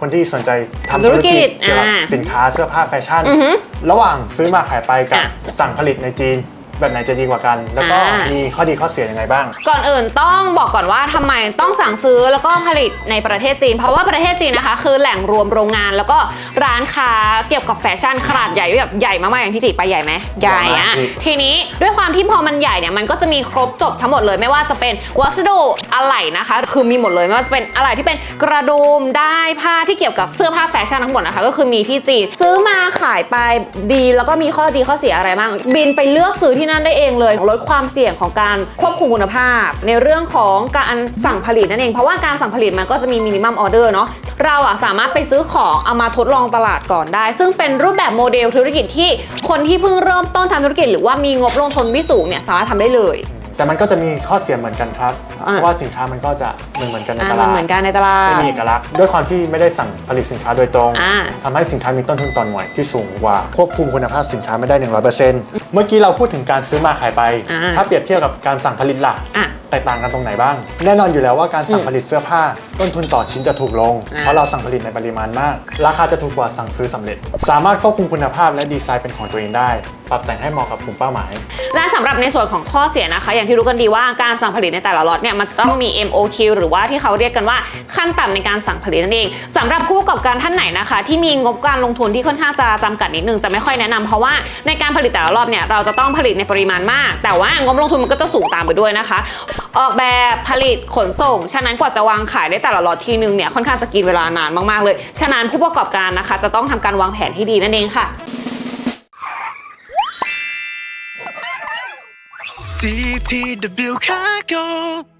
คนที่สนใจทำธุธุรรกิกิจจเกี่ยวกับอ่าสินค้าเสื้อผ้าแฟชั่นอือฮึระหว่างซื้อมาขายไปกับอะสั่งผลิตในจีน แบบไหนจะดีกว่ากัน แล้วก็อ่ามี มีข้อดีข้อเสียยังไงบ้าง ก่อนอื่นต้องบอกก่อนว่าทำไมต้องสั่งซื้อแล้วก็ผลิตในประเทศจีน เพราะว่าประเทศจีนนะคะ คือแหล่งรวมโรงงานแล้วก็ร้านค้าเกี่ยวกับแฟชั่นขนาดใหญ่แบบใหญ่มากๆอย่างที่ติไปใหญ่ไหมใหญ่ใหญ่อะมากพี่ทีนี้ด้วยความที่พอมันใหญ่เนี่ยมันก็จะมีครบจบทั้งหมดเลยไม่ว่าจะเป็นวัสดุอะไหล่นะคะ คือมีหมดเลยไม่ว่าจะเป็นอะไหล่ที่เป็นกระดุมได้ผ้าที่เกี่ยวกับเสื้อผ้าแฟชั่นทั้งหมดนะคะ ก็คือมีที่จีนซื้อมาขายไปดี แล้วก็มีข้อดีข้อเสียอะไรบ้างบินไปเลือกซื้อที่นั่นได้เองเลยลดความเสี่ยงของการควบคุมคุณภาพ ในเรื่องของการสั่งผลิตนั่นเอง เพราะว่าการสั่งผลิตมันก็จะมีมินิมัมออเดอร์เนาะเราอะสามารถไปซื้อของเอามาทดลองตลาดก่อนได้ ซึ่งเป็นรูปแบบโมเดลธุรกิจที่คนที่เพิ่งเริ่มต้นทำธุรกิจ หรือว่ามีงบลงทุนไม่สูงเนี่ยสามารถทำได้เลย แต่มันก็จะมีข้อเสียเหมือนกันครับอ่าเพราะว่าสินค้ามันก็จะเหมือนเหมือนกันในอ่าตมัลานดเหมือนกันในตลาด ไม่มีเอกลักษณ์ด้วยความที่ไม่ได้สั่งผลิตสินค้าโดยตรงอ่า ทำให้สินค้ามีต้นทุนต่อหน่วยที่สูงกว่าควบคุมคุณภาพสินค้าไม่ได้ 100%เมื่อกี้เราพูดถึงการซื้อมาขายไป อ่า ถ้าเปรียบเทียบกับการสั่งผลิตล่ะ อะ แตกต่างกันตรงไหนบ้าง แน่นอนอยู่แล้วว่าการสั่งอืมผลิตเสื้อผ้า ต้นทุนต่อชิ้นจะถูกลง อ่า เพราะเราสั่งผลิตในปริมาณมาก ราคาจะถูกกว่าสั่งซื้อสำเร็จ สามารถควบคุมคุณภาพและดีไซน์เป็นของตัวเองได้ ปรับแต่งให้เหมาะกับกลุ่มเป้าหมาย และสำหรับในส่วนของข้อเสียนะคะ อย่างที่รู้กันดีว่าการสั่งผลิตในแต่ละล็อตเนี่ยมันจะต้องมี MOQ หรือว่าที่เขาเรียกกันว่าขั้นต่ำในการสั่งผลิตนั่นเองสำหรับผู้ประกอบการท่านไหนนะคะ ที่มีงบการลงทุนที่ค่อนข้างจะจำกัดนิดนึงจะไม่ค่อยแนะนำเพราะว่าในการผลิตแต่ละรอบเนี่ยเราจะต้องผลิตในปริมาณมาก แต่ว่างบลงทุนมันก็จะสูงตามไปด้วยนะคะ ออกแบบผลิตขนส่ง ฉะนั้นกว่าจะวางขายได้แต่ละล็อตทีนึงเนี่ยค่อนข้างจะกินเวลานานมากๆเลย ฉะนั้นผู้ประกอบการนะคะ จะต้องทำการวางแผนที่ดีนั่นเองค่ะ CTW Cargo.